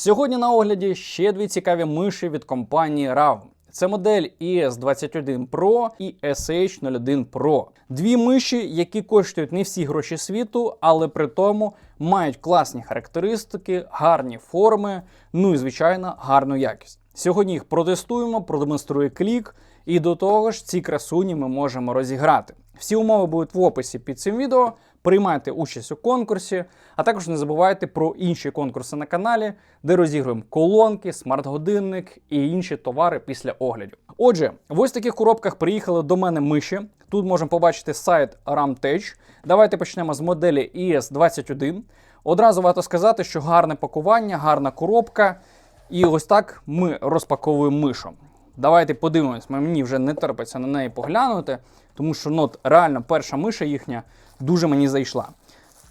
Сьогодні на огляді ще дві цікаві миші від компанії RAV. Це модель ES21 Pro і SH01 Pro. Дві миші, які коштують не всі гроші світу, але при тому мають класні характеристики, гарні форми, ну і звичайно гарну якість. Сьогодні їх протестуємо, продемонструє клік, і до того ж ці красуні ми можемо розіграти. Всі умови будуть в описі під цим відео. Приймайте участь у конкурсі, а також не забувайте про інші конкурси на каналі, де розігруємо колонки, смарт-годинник і інші товари після оглядів. Отже, в ось таких коробках приїхали до мене миші. Тут можемо побачити сайт RamTech. Давайте почнемо з моделі ES21. Одразу варто сказати, що гарне пакування, гарна коробка. І ось так ми розпаковуємо мишу. Давайте подивимось, мені вже не терпиться на неї поглянути, тому що ну, реально перша миша їхня дуже мені зайшла.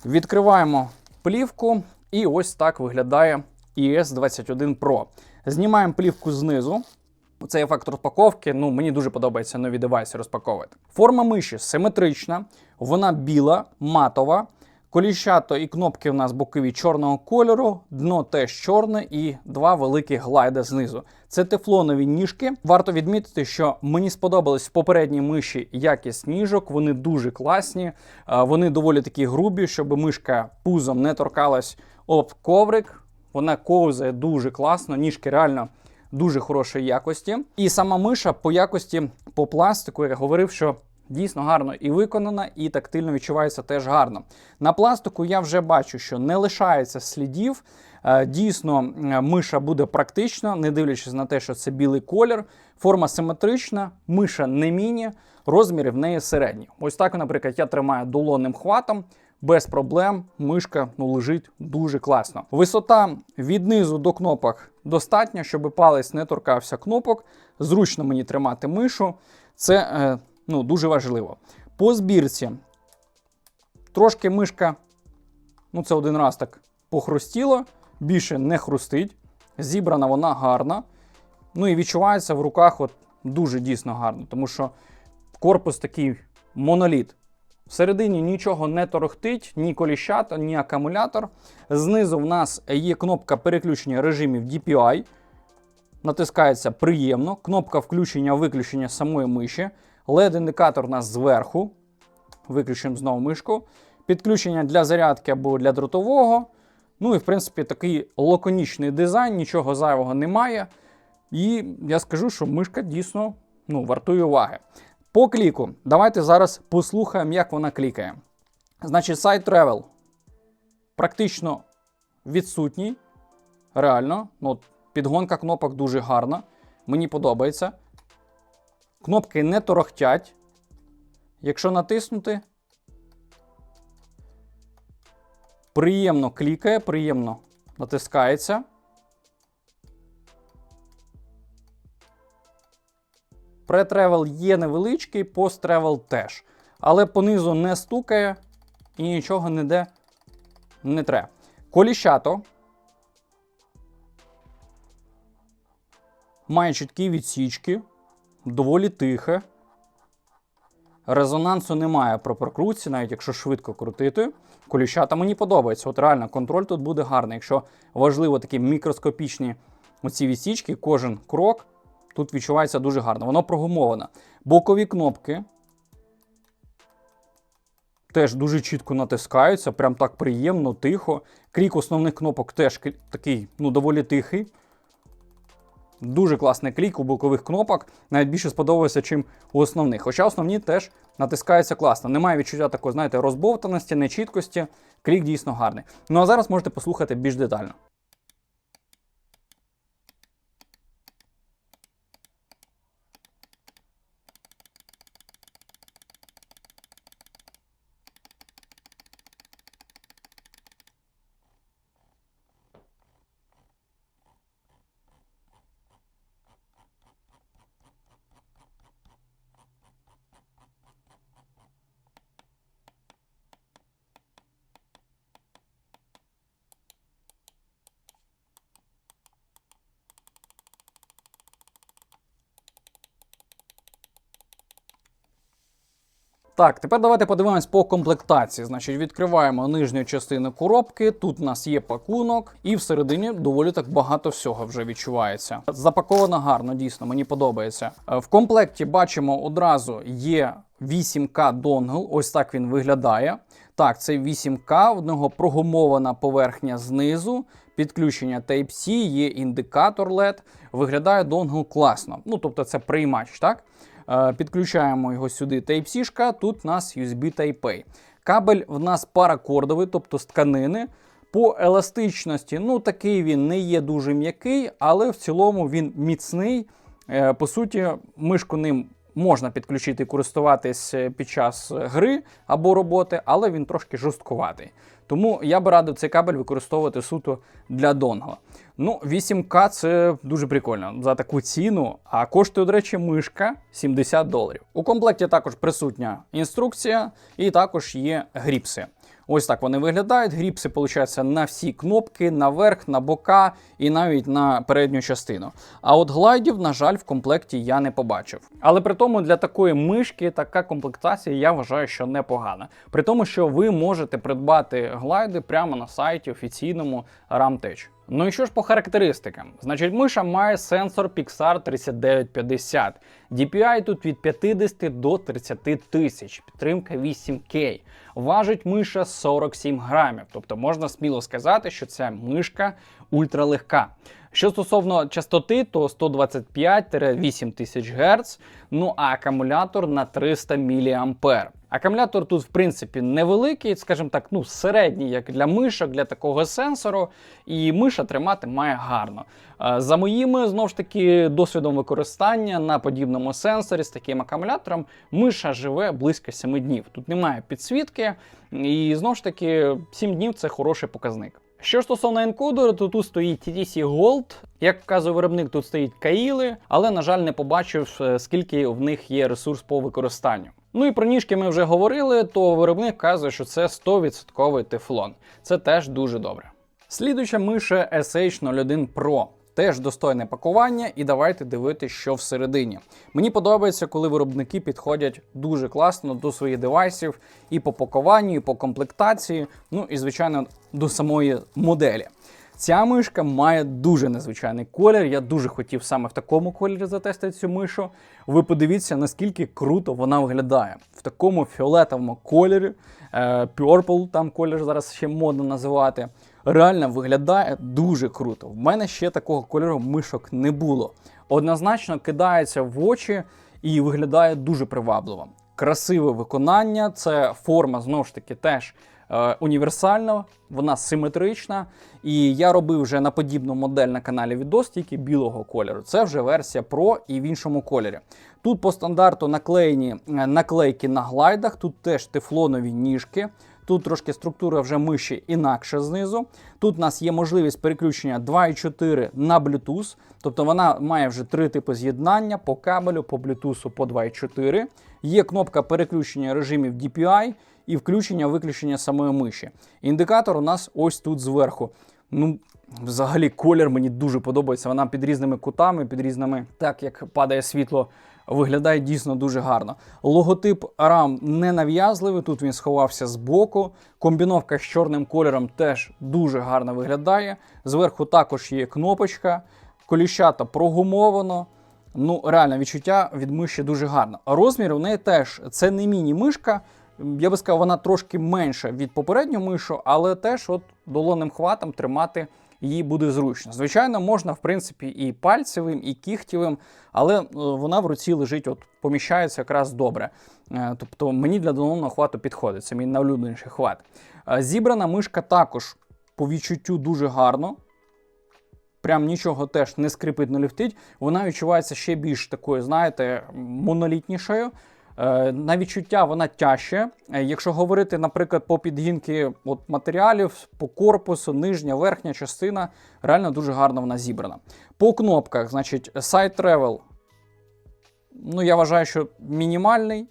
Відкриваємо плівку, і ось так виглядає ES21 Pro. Знімаємо плівку знизу. Цей ефект розпаковки, ну мені дуже подобається нові девайси розпаковувати. Форма миші симетрична, вона біла, матова. Коліщато і кнопки у нас бокові чорного кольору, дно теж чорне і два великі глайда знизу. Це тефлонові ніжки. Варто відмітити, що мені сподобались в попередній миші якість ніжок, вони дуже класні, вони доволі такі грубі, щоб мишка пузом не торкалась об коврик. Вона ковзає дуже класно, ніжки реально дуже хорошої якості. І сама миша по якості по пластику, я говорив, що дійсно гарно і виконана, і тактильно відчувається теж гарно. На пластику я вже бачу, що не лишається слідів. Е, Дійсно, миша буде практична, не дивлячись на те, що це білий колір. Форма симетрична, миша не міні, розміри в неї середні. Ось так, наприклад, я тримаю долонним хватом. Без проблем мишка ну, лежить дуже класно. Висота від низу до кнопок достатня, щоб палець не торкався кнопок. Зручно мені тримати мишу. Це е, ну, дуже важливо. По збірці трошки мишка, ну це один раз так похрустіло, більше не хрустить. Зібрана вона гарна. Ну і відчувається в руках от дуже дійсно гарно, тому що корпус такий моноліт. Всередині нічого не торохтить, ні коліщата, ні акумулятор. Знизу в нас є кнопка переключення режимів DPI. Натискається приємно. Кнопка включення-виключення самої миші. LED-індикатор у нас зверху. Виключимо знову мишку. Підключення для зарядки або для дротового. Ну і, в принципі, такий лаконічний дизайн, нічого зайвого немає. І я скажу, що мишка дійсно ну, вартує уваги. По кліку, давайте зараз послухаємо, як вона клікає. Значить, сайт Travel практично відсутній. Реально, ну, підгонка кнопок дуже гарна. Мені подобається. Кнопки не торохтять. Якщо натиснути, приємно клікає, приємно натискається. Претревел є невеличкий, посттревел теж. Але понизу не стукає і нічого ніде не треба. Коліщато має чіткі відсічки, доволі тихе. Резонансу немає при прокрутці, навіть якщо швидко крутити. Коліщата мені подобається. От реально контроль тут буде гарний. Якщо важливо такі мікроскопічні оці відсічки, кожен крок тут відчувається дуже гарно. Воно прогумоване. Бокові кнопки теж дуже чітко натискаються, прям так приємно, тихо. Крік основних кнопок теж такий, ну, доволі тихий. Дуже класний клік у бокових кнопок. Навіть більше сподобався, чим у основних. Хоча основні теж натискаються класно. Немає відчуття такої, знаєте, розбовтаності, нечіткості. Клік дійсно гарний. Ну а зараз можете послухати більш детально. Так, тепер давайте подивимось по комплектації. Значить, відкриваємо нижню частину коробки. Тут у нас є пакунок, і всередині доволі так багато всього вже відчувається. Запаковано гарно, дійсно, мені подобається. Е, В комплекті бачимо одразу є 8К донгл. Ось так він виглядає. Так, це 8К, в нього прогумована поверхня знизу, підключення Type-C, є індикатор LED. Виглядає донгл класно. Ну, тобто це приймач, так? Е, Підключаємо його сюди Type-C, тут у нас USB Type-A. Кабель в нас паракордовий, тобто з тканини. По еластичності, ну такий він не є дуже м'який, але в цілому він міцний. Е, По суті, мишку ним можна підключити і користуватись е, під час е, гри або роботи, але він трошки жорсткуватий. Тому я би радив цей кабель використовувати суто для донгла. Ну, 8К це дуже прикольно за таку ціну. А коштує, до речі, мишка 70 доларів. У комплекті також присутня інструкція, і також є гріпси. Ось так вони виглядають. Гріпси, виходить, на всі кнопки, наверх, на бока і навіть на передню частину. А от глайдів, на жаль, в комплекті я не побачив. Але при тому для такої мишки така комплектація я вважаю, що непогана. При тому, що ви можете придбати глайди прямо на сайті офіційному RamTech. Ну і що ж по характеристикам? Значить, миша має сенсор Pixar 3950. DPI тут від 50 до 30 тисяч, підтримка 8K. Важить миша 47 грамів, тобто можна сміло сказати, що ця мишка ультралегка. Що стосовно частоти, то 125-8 тисяч Гц, ну а акумулятор на 300 мА. Акумулятор тут, в принципі, невеликий, скажімо так, ну середній, як для мишок, для такого сенсору, і миша тримати має гарно. Е, За моїми знову ж таки досвідом використання на подібному сенсорі з таким акумулятором, миша живе близько 7 днів. Тут немає підсвітки, і знову ж таки 7 днів це хороший показник. Що стосовно енкодера, то тут стоїть TTC Gold. Як вказує виробник, тут стоїть каїли, але, на жаль, не побачив, е, скільки в них є ресурс по використанню. Ну і про ніжки ми вже говорили, то виробник вказує, що це 100% тефлон. Це теж дуже добре. Слідуюча миша SH01 Pro. Теж достойне пакування, і давайте дивитися, що всередині. Мені подобається, коли виробники підходять дуже класно до своїх девайсів і по пакуванню, і по комплектації, ну і звичайно до самої моделі. Ця мишка має дуже незвичайний колір. Я дуже хотів саме в такому кольорі затестити цю мишу. Ви подивіться, наскільки круто вона виглядає в такому фіолетовому кольорі. е, Purple, там колір зараз ще модно називати. Реально виглядає дуже круто. В мене ще такого кольору мишок не було. Однозначно кидається в очі і виглядає дуже привабливо. Красиве виконання, це форма знову ж таки теж е, універсальна, вона симетрична. І я робив вже на подібну модель на каналі відос тільки білого кольору. Це вже версія Pro і в іншому кольорі. Тут по стандарту наклеєні е, наклейки на глайдах, тут теж тефлонові ніжки. Тут трошки структура вже миші інакша знизу. Тут у нас є можливість переключення 2.4 на Bluetooth, тобто вона має вже три типи з'єднання по кабелю, по Bluetooth, по 2.4. Є кнопка переключення режимів DPI і включення-виключення самої миші. Індикатор у нас ось тут зверху. Ну, взагалі, колір мені дуже подобається. Вона під різними кутами, під різними, так як падає світло, виглядає дійсно дуже гарно. Логотип RAM не нав'язливий, тут він сховався з боку. Комбіновка з чорним кольором теж дуже гарно виглядає. Зверху також є кнопочка, коліщата прогумовано. Ну, реально, відчуття від миші дуже гарно. Розмір у неї теж це не міні-мишка. Я би сказав, вона трошки менша від попереднього мишу, але теж от долонним хватом тримати її буде зручно. Звичайно, можна, в принципі, і пальцевим, і кігтєвим, але е, вона в руці лежить, от поміщається якраз добре. Е, Тобто мені для долонного хвату підходить. Це мій найулюбленіший хват. Е, Зібрана мишка також по відчуттю дуже гарно. Прям нічого теж не скрипить, не ліфтить. Вона відчувається ще більш такою, знаєте, монолітнішою. Е, На відчуття вона тяжче. Е, Якщо говорити, наприклад, по підгінки от матеріалів, по корпусу, нижня, верхня частина, реально дуже гарно вона зібрана. По кнопках, значить, Side Travel, ну я вважаю, що мінімальний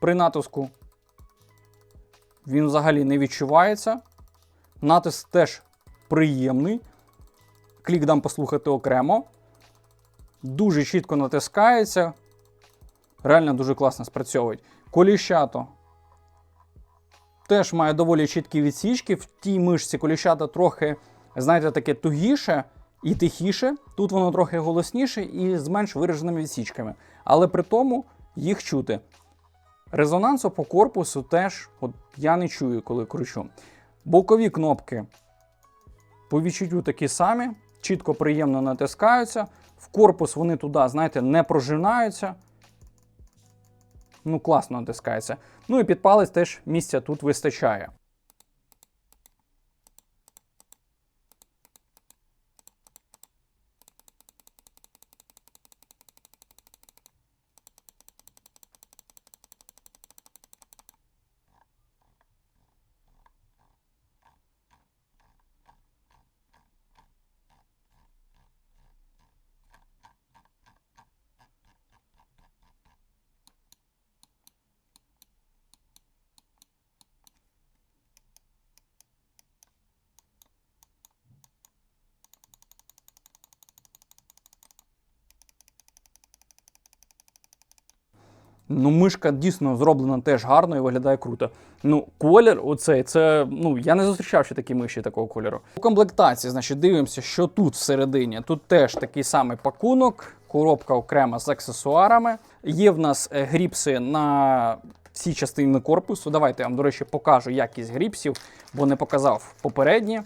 при натиску. Він взагалі не відчувається. Натиск теж приємний. Клік дам послухати окремо. Дуже чітко натискається. Реально дуже класно спрацьовують. Коліщато. Теж має доволі чіткі відсічки. В тій мишці коліщата трохи, знаєте, таке тугіше і тихіше. Тут воно трохи голосніше і з менш вираженими відсічками. Але при тому їх чути. Резонансу по корпусу теж от я не чую, коли кручу. Бокові кнопки по відчуттю такі самі, чітко приємно натискаються. В корпус вони туди, знаєте, не прожинаються. Ну, класно натискається. Ну і під палець теж місця тут вистачає. Ну, мишка дійсно зроблена теж гарно і виглядає круто. Ну, колір, оцей, це ну я не зустрічав ще такі миші такого кольору. У комплектації, значить, дивимося, що тут всередині. Тут теж такий самий пакунок, коробка окрема з аксесуарами. Є в нас е, гріпси на всі частини корпусу. Давайте я вам, до речі, покажу якість гріпсів, бо не показав попередні.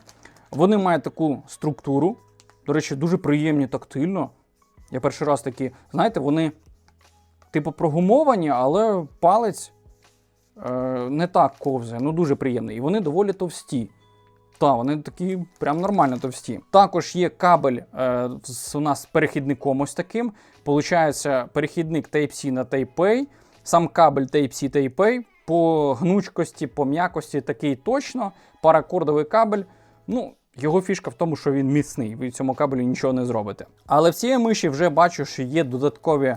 Вони мають таку структуру. До речі, дуже приємні тактильно. Я перший раз такі, знаєте, вони типу прогумовані, але палець е, не так ковзає, ну дуже приємний. І вони доволі товсті. Так, вони такі прям нормально товсті. Також є кабель е, у нас з перехідником ось таким. Получається, перехідник Type-C на Type-A. Сам кабель Type-C Type-A по гнучкості, по м'якості такий точно. Паракордовий кабель. Ну, його фішка в тому, що він міцний. Ви цьому кабелю нічого не зробите. Але в цій миші вже бачу, що є додаткові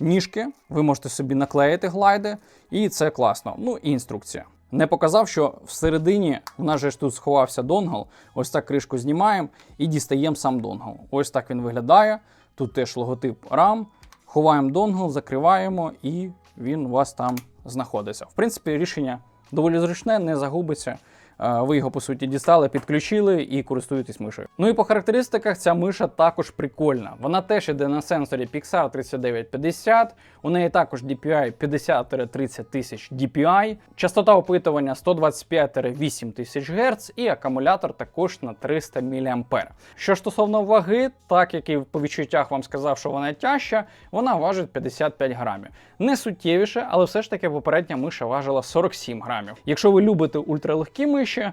ніжки, ви можете собі наклеїти глайди, і це класно. Ну і інструкція. Не показав, що всередині в нас же ж тут сховався донгл. Ось так кришку знімаємо і дістаємо сам донгл. Ось так він виглядає. Тут теж логотип RAM. Ховаємо донгл, закриваємо, і він у вас там знаходиться. В принципі, рішення доволі зручне, не загубиться. Ви його по суті дістали, підключили і користуєтесь мишею. Ну і по характеристиках ця миша також прикольна. Вона теж іде на сенсорі Pixar 3950, у неї також DPI 50-30 тисяч DPI, частота опитування 125-8 тисяч Гц і акумулятор також на 300 мА. Що стосовно ваги, так як і по відчуттях вам сказав, що вона тяжча, вона важить 55 грамів. Не суттєвіше, але все ж таки попередня миша важила 47 грамів. Якщо ви любите ультралегкі миші, е,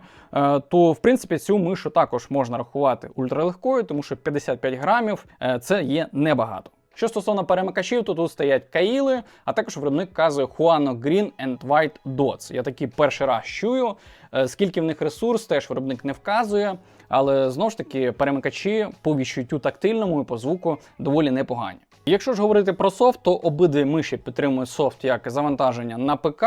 то в принципі цю мишу також можна рахувати ультралегкою, тому що 55 грамів е, це є небагато. Що стосовно перемикачів, то тут стоять каїли, а також виробник вказує Huano Green and White Dots. Я такі перший раз чую. Е, Скільки в них ресурс, теж виробник не вказує. Але знову ж таки, перемикачі по відчуттю тактильному і по звуку доволі непогані. Якщо ж говорити про софт, то обидві миші підтримують софт як завантаження на ПК,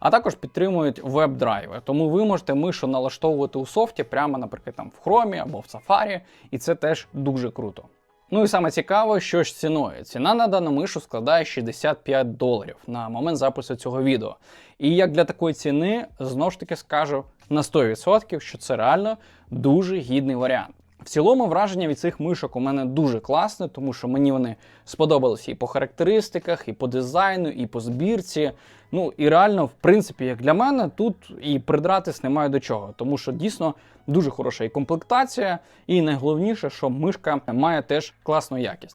а також підтримують веб-драйви. Тому ви можете мишу налаштовувати у софті прямо, наприклад, там в Chrome або в Safari, і це теж дуже круто. Ну і саме цікаво, що ж ціною. Ціна на дану мишу складає 65 доларів на момент запису цього відео. І як для такої ціни, знову ж таки скажу на 100%, що це реально дуже гідний варіант. В цілому враження від цих мишок у мене дуже класне, тому що мені вони сподобалися і по характеристиках, і по дизайну, і по збірці. Ну і реально, в принципі, як для мене, тут і придратись немає до чого, тому що дійсно дуже хороша і комплектація, і найголовніше, що мишка має теж класну якість.